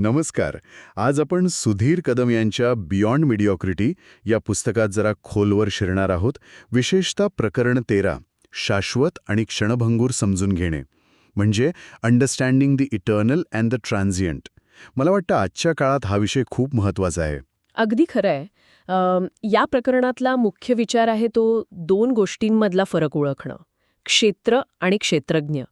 नमस्कार. आज आपण सुधीर कदम यांच्या बियॉन्ड मिडिओक्रिटी या पुस्तकात जरा खोलवर शिरणार आहोत. विशेषतः प्रकरण तेरा शाश्वत आणि क्षणभंगूर समजून घेणे. म्हणजे understanding the eternal and the transient मला वाटतं आजच्या काळात हा विषय खूप महत्त्वाचा आहे. अगदी खरं आहे. या प्रकरणातला मुख्य विचार आहे तो दोन गोष्टींमधला फरक ओळखणं. क्षेत्र आणि क्षेत्रज्ञ.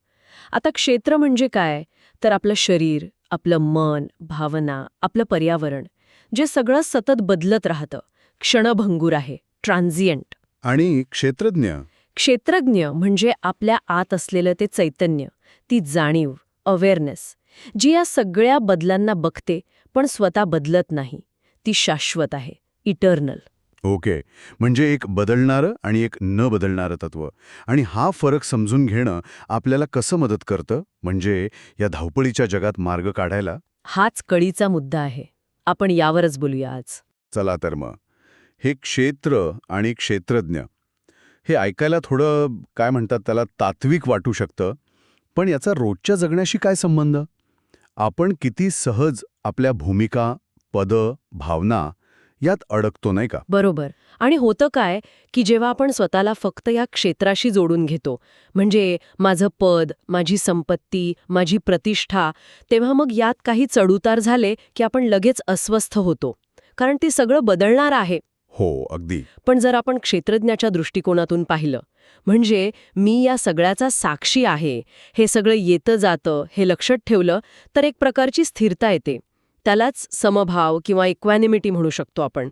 आता क्षेत्र म्हणजे काय? तर आपलं शरीर आपलं मन भावना आपलं पर्यावरण जे सगळं सतत बदलत राहतं क्षणभंगूर आहे ट्रान्झियंट. आणि क्षेत्रज्ञ? क्षेत्रज्ञ म्हणजे आपल्या आत असलेलं ते चैतन्य ती जाणीव अवेअरनेस जी या सगळ्या बदलांना बघते पण स्वतः बदलत नाही ती शाश्वत आहे इटर्नल ओके. म्हणजे एक बदलणारं आणि एक न बदलणारं तत्व. आणि हा फरक समजून घेणं आपल्याला कसं मदत करतं? म्हणजे या धावपळीच्या जगात मार्ग काढायला? हाच कळीचा मुद्दा आहे. आपण यावरच बोलूया आज. चला तर मग. हे क्षेत्र आणि क्षेत्रज्ञ. हे ऐकायला थोडं काय म्हणतात त्याला तात्विक वाटू शकतं. पण याचा रोजच्या जगण्याशी काय संबंध? आपण किती सहज आपल्या भूमिका पदं भावना यात अडकतो नाही का? बरोबर. आणि होतं काय की जेव्हा आपण स्वतःला फक्त या क्षेत्राशी जोडून घेतो म्हणजे माझं पद माझी संपत्ती माझी प्रतिष्ठा तेव्हा मग यात काही चढउतार झाले की आपण लगेच अस्वस्थ होतो. कारण ते सगळं बदलणार आहे. हो अगदी. पण जर आपण क्षेत्रज्ञाच्या दृष्टिकोनातून पाहिलं म्हणजे मी या सगळ्याचा साक्षी आहे हे सगळं येतं जातं हे लक्षात ठेवलं तर एक प्रकारची स्थिरता येते. त्यालाच समभाव किंवा इक्वॅनिमिटी म्हणू शकतो आपण.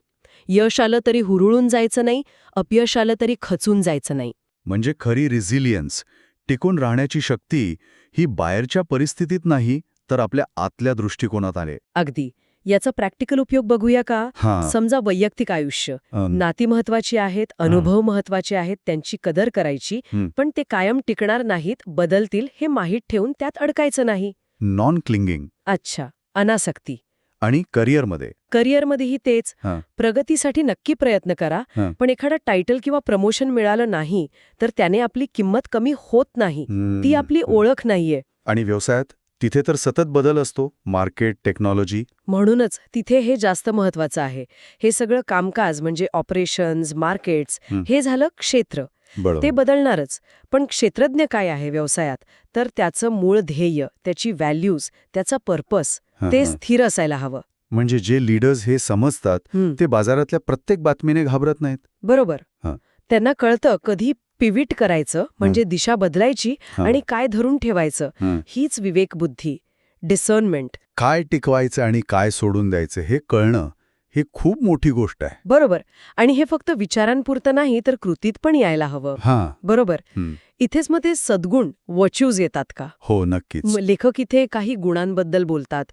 यश आलं तरी हुरळून जायचं नाही अपयश आलं तरी खचून जायचं नाही. म्हणजे खरी रिझिलियन्स टिकून राहण्याची शक्ती ही बाहेरच्या परिस्थितीत नाही तर आपल्या आतल्या दृष्टिकोनात आले. अगदी. याचा प्रॅक्टिकल उपयोग बघूया का? समजा वैयक्तिक आयुष्य. नाती महत्वाची आहेत अनुभव महत्त्वाचे आहेत त्यांची कदर करायची. पण ते कायम टिकणार नाहीत बदलतील हे माहीत ठेवून त्यात अडकायचं नाही. नॉन क्लिंगिंग अच्छा. अनासक्ती. आणि करिअरमध्ये. करिअरमध्येही तेच. हां. प्रगतीसाठी नक्की प्रयत्न करा हां. पण एखादा टायटल किंवा प्रमोशन मिळालं नाही तर त्याने आपली किंमत कमी होत नाही. ती आपली ओळख नाहीये. आणि व्यवसायात तिथे तर सतत बदल असतो मार्केट टेक्नॉलॉजी म्हणूनच तिथे हे जास्त महत्वाचं आहे. हे सगळं कामकाज म्हणजे ऑपरेशन्स मार्केट्स हं. हे झालं क्षेत्र. ते बरोबर बदलणारच. पण क्षेत्रज्ञ काय आहे व्यवसायात? तर त्याचं मूळ ध्येय त्याची व्हॅल्यूज त्याचा पर्पस ते. स्थिर असायला हवं म्हणजे जे लीडर्स हे समजतात. ते बाजारातल्या प्रत्येक बातमीने घाबरत नाहीत बरोबर. त्यांना कळतं कधी पिविट करायचं म्हणजे दिशा बदलायची. आणि काय धरून ठेवायचं. हीच विवेकबुद्धी डिसर्नमेंट काय टिकवायचं आणि काय सोडून द्यायचं हे कळणं ही खूप मोठी गोष्ट आहे. बरोबर. आणि हे फक्त विचारांपुरतं नाही तर कृतीत पण यायला हवं. हां. बरोबर. हं. इथेच मग ते सद्गुण वच्यूज येतात का? हो नक्कीच. म- लेखक इथे काही गुणांबद्दल बोलतात.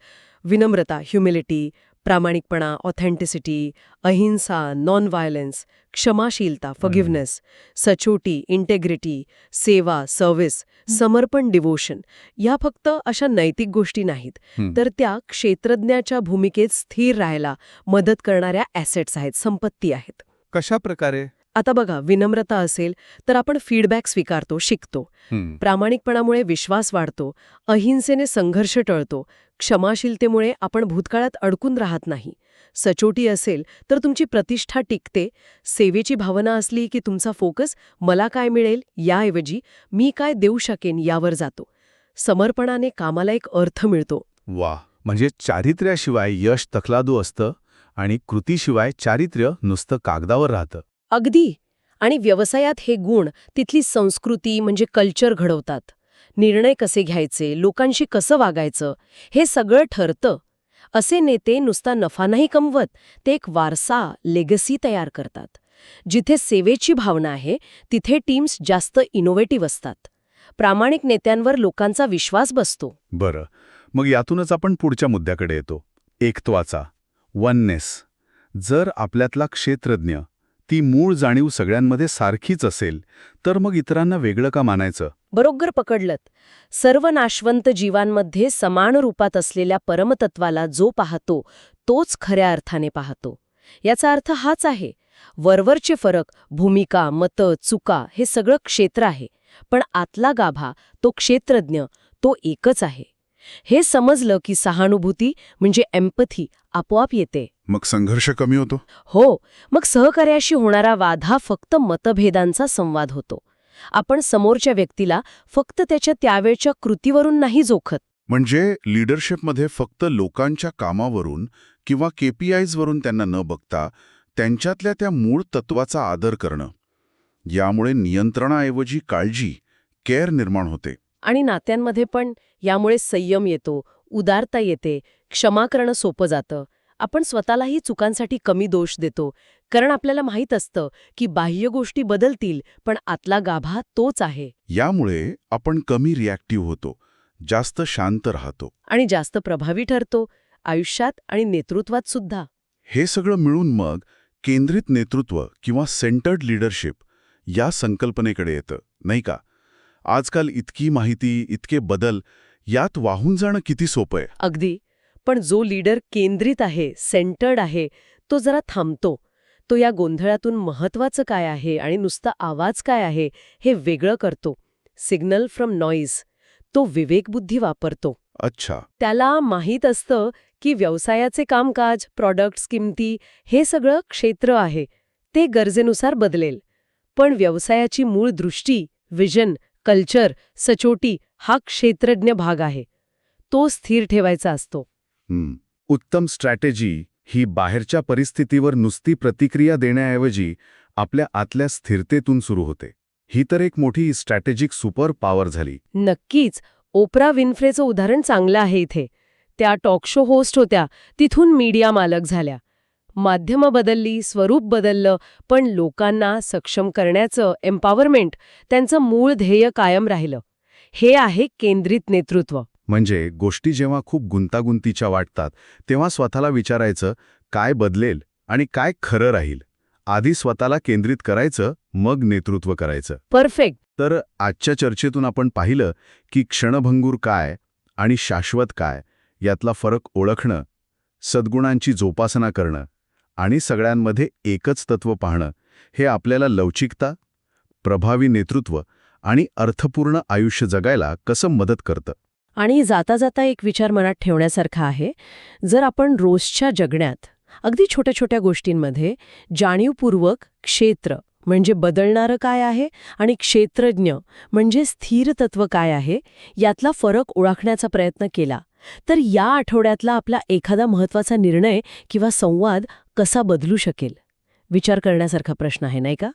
विनम्रता ह्युमिलिटी प्रामाणिकपणा ऑथेंटिसिटी अहिंसा नॉन व्हायलन्स क्षमाशीलता फगिव्हनेस सचोटी इंटेग्रिटी सेवा सर्व्हिस समर्पण डिवोशन या फक्त अशा नैतिक गोष्टी नाहीत. तर त्या क्षेत्रज्ञाच्या भूमिकेत स्थिर राहायला मदत करणाऱ्या ॲसेट्स आहेत संपत्ती आहेत. कशा प्रकारे? आता बघा विनम्रता असेल तर आपण फीडबॅक स्वीकारतो शिकतो. प्रामाणिकपणामुळे विश्वास वाढतो अहिंसेने संघर्ष टळतो क्षमाशीलतेमुळे आपण भूतकाळात अडकून राहत नाही. सचोटी असेल तर तुमची प्रतिष्ठा टिकते. सेवेची भावना असली की तुमचा फोकस मला काय मिळेल याऐवजी मी काय देऊ शकेन यावर जातो. समर्पणाने कामाला एक अर्थ मिळतो. वा म्हणजे चारित्र्याशिवाय यश तखलादू असतं आणि कृतीशिवाय चारित्र्य नुसतं कागदावर राहतं. अगदी! आणि व्यवसायात हे गुण तिथली संस्कृती म्हणजे कल्चर घडवतात. निर्णय कसे घ्यायचे लोकांशी कसं वागायचं हे सगळं ठरतं. असे नेते नुसता नफा नाही कमवत ते एक वारसा लेगसी तयार करतात. जिथे सेवेची भावना आहे तिथे टीम्स जास्त इनोव्हेटिव्ह असतात. प्रामाणिक नेत्यांवर लोकांचा विश्वास बसतो. बरं. मग यातूनच आपण पुढच्या मुद्द्याकडे येतो. एकत्वाचा. वननेस जर आपल्यातला क्षेत्रज्ञ ती मूळ जाणीव सगळ्यांमध्ये सारखीच असेल तर मग इतरांना वेगळं का मानायचं? बरोबर पकडलत. सर्व नाशवंत जीवांमध्ये समान रूपात असलेल्या परमतत्वाला जो पाहतो तोच खऱ्या अर्थाने पाहतो. याचा अर्थ हाच आहे. वरवरचे फरक भूमिका मतं चुका हे सगळं क्षेत्र आहे. पण आतला गाभा तो क्षेत्रज्ञ तो एकच आहे. हे समजलं की सहानुभूती म्हणजे एम्पथी आपोआप येते. मग संघर्ष कमी होतो? हो मग सहकार्याशी होणारा वाद हा फक्त मतभेदांचा संवाद होतो. आपण समोरच्या व्यक्तीला फक्त त्याच्या त्यावेळच्या कृतीवरून नाही जोखत. म्हणजे लीडरशिपमध्ये फक्त लोकांच्या कामावरून किंवा केपीआयजवरून त्यांना न बघता त्यांच्यातल्या त्या मूळ तत्वाचा आदर करणं. यामुळे नियंत्रणाऐवजी काळजी केअर निर्माण होते. आणि नात्यांमध्ये पण यामुळे संयम येतो उदारता येते क्षमा करणं सोपं जातं. आपण स्वतःलाही चुकांसाठी कमी दोष देतो. कारण आपल्याला माहीत असतं की बाह्य गोष्टी बदलतील पण आतला गाभा तोच आहे. यामुळे आपण कमी रिॲक्टिव्ह होतो जास्त शांत राहतो. आणि जास्त प्रभावी ठरतो आयुष्यात आणि नेतृत्वात सुद्धा. हे सगळं मिळून मग केंद्रित नेतृत्व किंवा सेंटर्ड लीडरशिप या संकल्पनेकडे येतं नाही का? आजकाल इतकी माहिती इतके बदल यात वाहून जाणं किती सोपं आहे? अगदी. पण जो लीडर केंद्रित आहे सेंटर्ड आहे तो जरा थांबतो. तो या गोंधळातून महत्वाचं काय आहे आणि नुसता आवाज काय आहे हे वेगळं करतो. Signal from noise. तो विवेकबुद्धी वापरतो. अच्छा. त्याला माहीत असतं की व्यवसायाचे कामकाज प्रॉडक्ट्स किमती हे सगळं क्षेत्र आहे. ते गरजेनुसार बदलेल. पण व्यवसायाची मूळ दृष्टी विजन कल्चर सचोटी हा क्षेत्रज्ञ भाग आहे. तो स्थिर ठेवायचा असतो. उत्तम स्ट्रॅटेजी ही बाहेरच्या परिस्थितीवर नुसती प्रतिक्रिया देण्याऐवजी आपल्या आतल्या स्थिरतेतून सुरू होते. ही तर एक मोठी स्ट्रॅटेजिक सुपर पॉवर झाली. नक्कीच. ओपरा विन्फ्रेचं उदाहरण चांगलं आहे इथे. त्या टॉक शो होस्ट होत्या. तिथून मीडिया मालक झाल्या. माध्यमं बदलली स्वरूप बदललं पण लोकांना सक्षम करण्याचं एम्पॉवरमेंट त्यांचं मूळ ध्येय कायम राहिलं. हे आहे केंद्रित नेतृत्व. म्हणजे गोष्टी जेव्हा खूप गुंतागुंतीच्या वाटतात तेव्हा स्वतःला विचारायचं काय बदलेल आणि काय खरं राहील? आधी स्वतःला केंद्रित करायचं मग नेतृत्व करायचं. परफेक्ट. तर आजच्या चर्चेतून आपण पाहिलं की क्षणभंगूर काय आणि शाश्वत काय यातला फरक ओळखणं सद्गुणांची जोपासना करणं आणि सगळ्यांमध्ये एकच तत्व पाहणं हे आपल्याला लवचिकता प्रभावी नेतृत्व आणि अर्थपूर्ण आयुष्य जगायला कसं मदत करतं? आणि जाता जाता एक विचार मनात ठेवण्यासारखा आहे. जर आपण रोजच्या जगण्यात अगदी छोट्या छोट्या गोष्टींमध्ये जाणीवपूर्वक क्षेत्र म्हणजे बदलणारं काय आहे आणि क्षेत्रज्ञ म्हणजे स्थिर तत्व काय आहे यातला फरक ओळखण्याचा प्रयत्न केला तर या आठवड्यातला आपला एखादा महत्त्वाचा निर्णय किंवा संवाद कसा बदलू शकेल? विचार करण्यासारखा प्रश्न आहे नाही का?